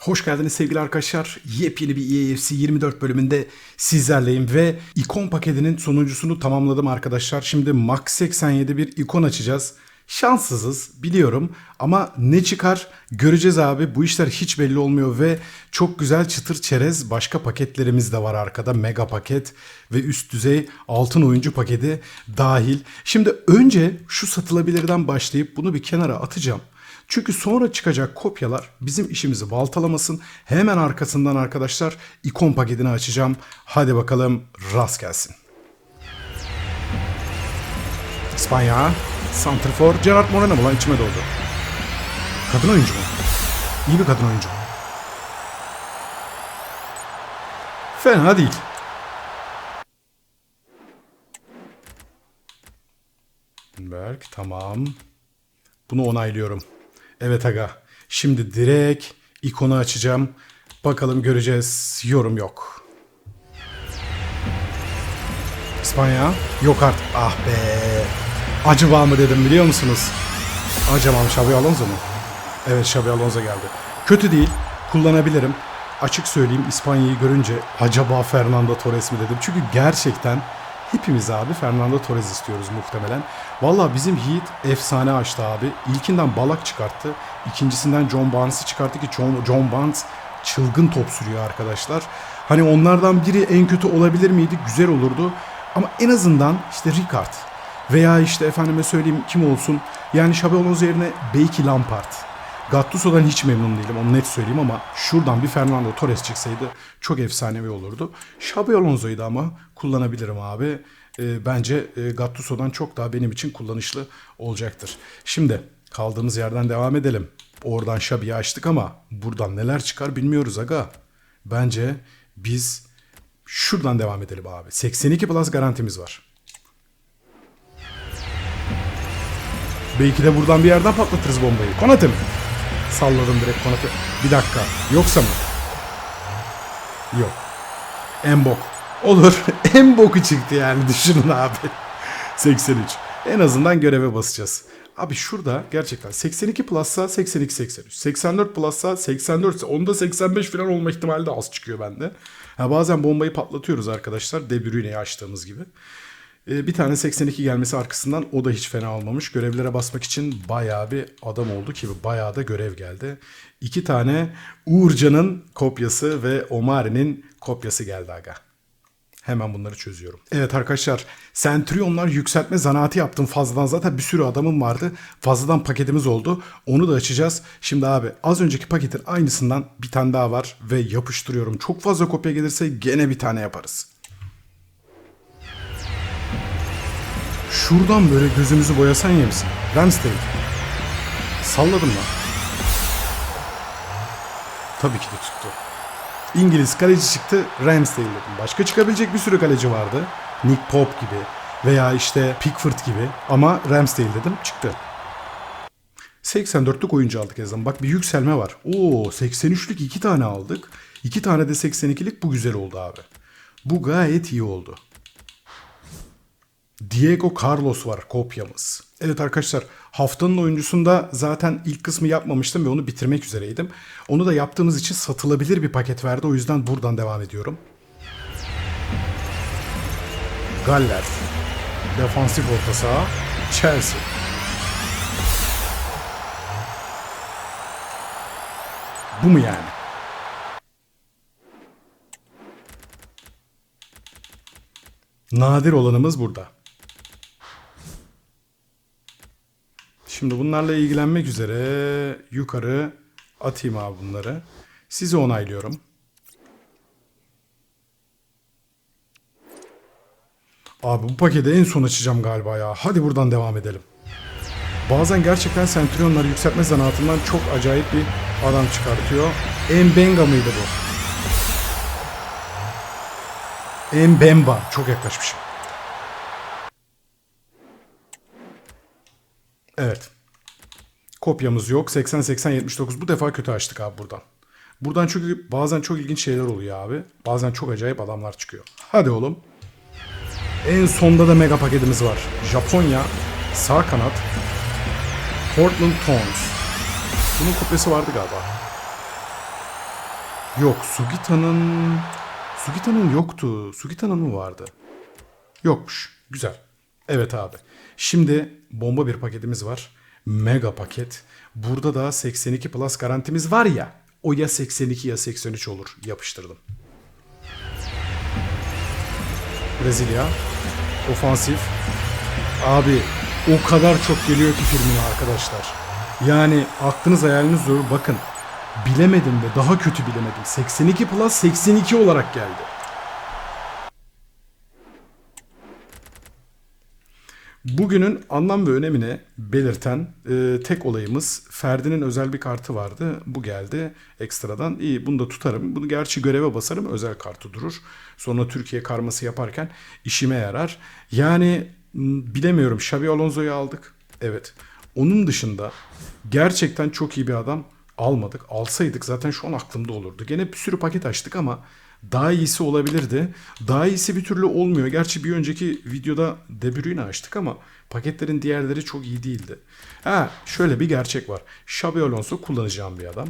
Hoş geldiniz sevgili arkadaşlar. Yepyeni bir EAFC 24 bölümünde sizlerleyim ve ikon paketinin sonuncusunu tamamladım arkadaşlar. Şimdi Max 87 bir ikon açacağız. Şanssızız biliyorum ama ne çıkar göreceğiz abi. Bu işler hiç belli olmuyor ve çok güzel çıtır çerez başka paketlerimiz de var arkada. Mega paket ve üst düzey altın oyuncu paketi dahil. Şimdi önce şu satılabilirden başlayıp bunu bir kenara atacağım. Çünkü sonra çıkacak kopyalar bizim işimizi baltalamasın. Hemen arkasından arkadaşlar ikon paketini açacağım. Hadi bakalım rast gelsin. İspanya, Santrfor, Gerard Moreno mu lan içime doldu. Kadın oyuncu mu? İyi bir kadın oyuncu. Fena değil. Berk tamam. Bunu onaylıyorum. Evet aga. Şimdi direkt ikonu açacağım. Bakalım göreceğiz. Yorum yok. İspanya. Yok artık. Ah be. Acaba mı dedim biliyor musunuz? Acaba mı Xabi Alonso mu? Evet Xabi Alonso geldi. Kötü değil. Kullanabilirim. Açık söyleyeyim İspanya'yı görünce acaba Fernando Torres mi dedim. Çünkü gerçekten hepimiz abi Fernando Torres istiyoruz muhtemelen. Valla bizim Heat efsane açtı abi. İlkinden Balak çıkarttı. İkincisinden John Barnes'ı çıkarttı ki John, John Barnes çılgın top sürüyor arkadaşlar. Hani onlardan biri en kötü olabilir miydi? Güzel olurdu. Ama en azından işte Ricard veya işte efendime söyleyeyim kim olsun. Yani Xabi Alonso yerine belki Lampard. Gattuso'dan hiç memnun değilim onu net söyleyeyim ama şuradan bir Fernando Torres çıksaydı çok efsanevi olurdu. Xabi Alonso'yu da ama kullanabilirim abi. E, bence e, Gattuso'dan çok daha benim için kullanışlı olacaktır. Şimdi kaldığımız yerden devam edelim. Oradan Xabi'yi açtık ama buradan neler çıkar bilmiyoruz aga. Bence biz şuradan devam edelim abi. 82 plus garantimiz var. Belki de buradan bir yerden patlatırız bombayı. Konate mi? Salladım direkt Konate. Bir dakika. Yoksa mı? Yok. Embok. Olur. Embok'u çıktı yani düşünün abi. 83. En azından göreve basacağız. Abi şurada gerçekten 82 plus'sa 82 83. 84 plus'sa 84 ise onda 85 falan olma ihtimali de az çıkıyor bende. Ha, bazen bombayı patlatıyoruz arkadaşlar. De Bruyne'yi açtığımız gibi. Ee, bir tane 82 gelmesi arkasından o da hiç fena olmamış. Görevlere basmak için bayağı bir adam oldu ki bayağı da görev geldi. İki tane Uğurcan'ın kopyası ve Omari'nin kopyası geldi aga. Hemen bunları çözüyorum. Evet arkadaşlar Centurion'lar yükseltme zanaatı yaptım fazladan. Zaten bir sürü adamım vardı. Fazladan paketimiz oldu. Onu da açacağız. Şimdi abi az önceki paketin aynısından bir tane daha var ve yapıştırıyorum. Çok fazla kopya gelirse gene bir tane yaparız. Şuradan böyle gözümüzü boyasan ya misin? Ramsdale. Salladım lan. Tabii ki de tuttu. İngiliz kaleci çıktı Ramsdale dedim. Başka çıkabilecek bir sürü kaleci vardı. Nick Pope gibi veya işte Pickford gibi ama Ramsdale dedim çıktı. 84'lük oyuncu aldık yazalım. Bak bir yükselme var. Oo 83'lük iki tane aldık. İki tane de 82'lik bu güzel oldu abi. Bu gayet iyi oldu. Diego Carlos var kopyamız. Evet arkadaşlar haftanın oyuncusunda zaten ilk kısmı yapmamıştım ve onu bitirmek üzereydim. Onu da yaptığımız için satılabilir bir paket verdi. O yüzden buradan devam ediyorum. Galler. Defansif orta saha. Chelsea. Bu mu yani? Nadir olanımız burada. Şimdi bunlarla ilgilenmek üzere yukarı atayım abi bunları. Sizi onaylıyorum. Abi bu paketi en son açacağım galiba ya. Hadi buradan devam edelim. Bazen gerçekten Centurion'lar yükseltme zanaatından çok acayip bir adam çıkartıyor. Embenga mıydı bu? Embemba. Çok yaklaşmışım. Evet. Kopyamız yok. 80-80-79. Bu defa kötü açtık abi buradan. Buradan çünkü bazen çok ilginç şeyler oluyor abi. Bazen çok acayip adamlar çıkıyor. Hadi oğlum. En sonda da mega paketimiz var. Japonya, sağ kanat, Portland Thorns. Bunun kopyası vardı galiba. Yok Sugita'nın... Sugita'nın yoktu. Sugita'nın mı vardı? Yokmuş. Güzel. Evet abi. Şimdi bomba bir paketimiz var. Mega paket. Burada da 82 plus garantimiz var ya. O ya 82 ya 83 olur. Yapıştırdım. Brezilya. Ofansif. Abi o kadar çok geliyor ki filmine arkadaşlar. Yani aklınız hayaliniz durur. Bakın bilemedim ve daha kötü bilemedim. 82 plus 82 olarak geldi. Bugünün anlam ve önemini belirten e, tek olayımız Ferdi'nin özel bir kartı vardı. Bu geldi ekstradan. İyi bunu da tutarım. Bunu gerçi göreve basarım özel kartı durur. Sonra Türkiye karması yaparken işime yarar. Yani bilemiyorum Xabi Alonso'yu aldık. Evet. Onun dışında gerçekten çok iyi bir adam almadık. Alsaydık zaten şu an aklımda olurdu. Gene bir sürü paket açtık ama daha iyisi olabilirdi. Daha iyisi bir türlü olmuyor. Gerçi bir önceki videoda De Bruyne açtık ama paketlerin diğerleri çok iyi değildi. Ha şöyle bir gerçek var. Xabi Alonso kullanacağım bir adam.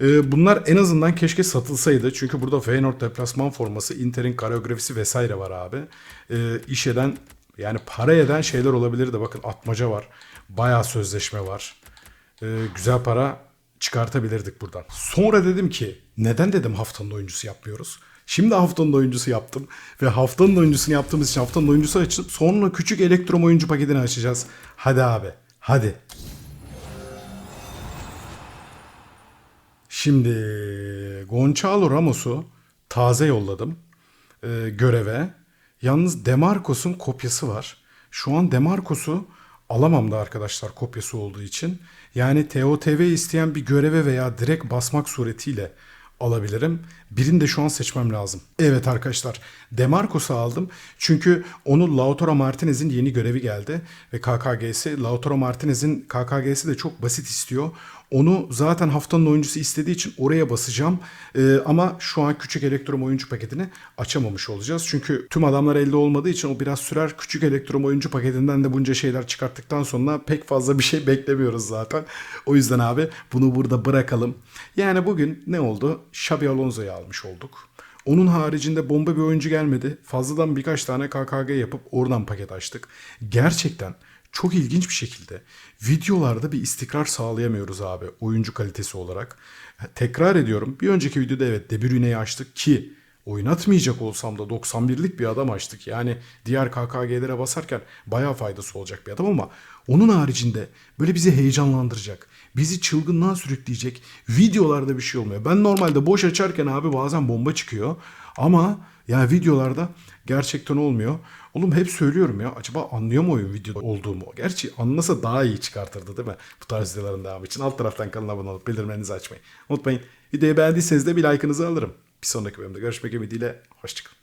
Ee, bunlar en azından keşke satılsaydı. Çünkü burada Feyenoord deplasman forması, Inter'in koreografisi vesaire var abi. Ee, iş eden yani para eden şeyler olabilir de bakın atmaca var. Bayağı sözleşme var. Ee, güzel para çıkartabilirdik buradan. Sonra dedim ki neden dedim haftanın oyuncusu yapmıyoruz? Şimdi haftanın oyuncusu yaptım ve haftanın oyuncusunu yaptığımız için haftanın oyuncusu açıp sonra küçük elektrom oyuncu paketini açacağız. Hadi abi hadi. Şimdi Gonçalo Ramos'u taze yolladım e, göreve. Yalnız Demarcos'un kopyası var. Şu an Demarcos'u alamam da arkadaşlar kopyası olduğu için. Yani TOTV isteyen bir göreve veya direkt basmak suretiyle alabilirim. Birini de şu an seçmem lazım. Evet arkadaşlar Demarcos'u aldım. Çünkü onu Lautaro Martinez'in yeni görevi geldi. Ve KKG'si Lautaro Martinez'in KKG'si de çok basit istiyor. Onu zaten haftanın oyuncusu istediği için oraya basacağım. Ee, ama şu an küçük elektrom oyuncu paketini açamamış olacağız. Çünkü tüm adamlar elde olmadığı için o biraz sürer. Küçük elektrom oyuncu paketinden de bunca şeyler çıkarttıktan sonra pek fazla bir şey beklemiyoruz zaten. O yüzden abi bunu burada bırakalım. Yani bugün ne oldu? Xabi Alonso'yu almış olduk. Onun haricinde bomba bir oyuncu gelmedi. Fazladan birkaç tane KKG yapıp oradan paket açtık. Gerçekten çok ilginç bir şekilde videolarda bir istikrar sağlayamıyoruz abi oyuncu kalitesi olarak. Tekrar ediyorum bir önceki videoda evet De Bruyne'yi açtık ki oynatmayacak olsam da 91'lik bir adam açtık. Yani diğer KKG'lere basarken bayağı faydası olacak bir adam ama onun haricinde böyle bizi heyecanlandıracak, bizi çılgınlığa sürükleyecek videolarda bir şey olmuyor. Ben normalde boş açarken abi bazen bomba çıkıyor ama ya videolarda gerçekten olmuyor. Oğlum hep söylüyorum ya acaba anlıyor mu oyun videoda olduğumu? Gerçi anlasa daha iyi çıkartırdı değil mi? Bu tarz videoların devamı için. Alt taraftan kanala abone olup bildirimlerinizi açmayı unutmayın. Videoyu beğendiyseniz de bir like'ınızı alırım. Bir sonraki bölümde görüşmek ümidiyle. Hoşçakalın.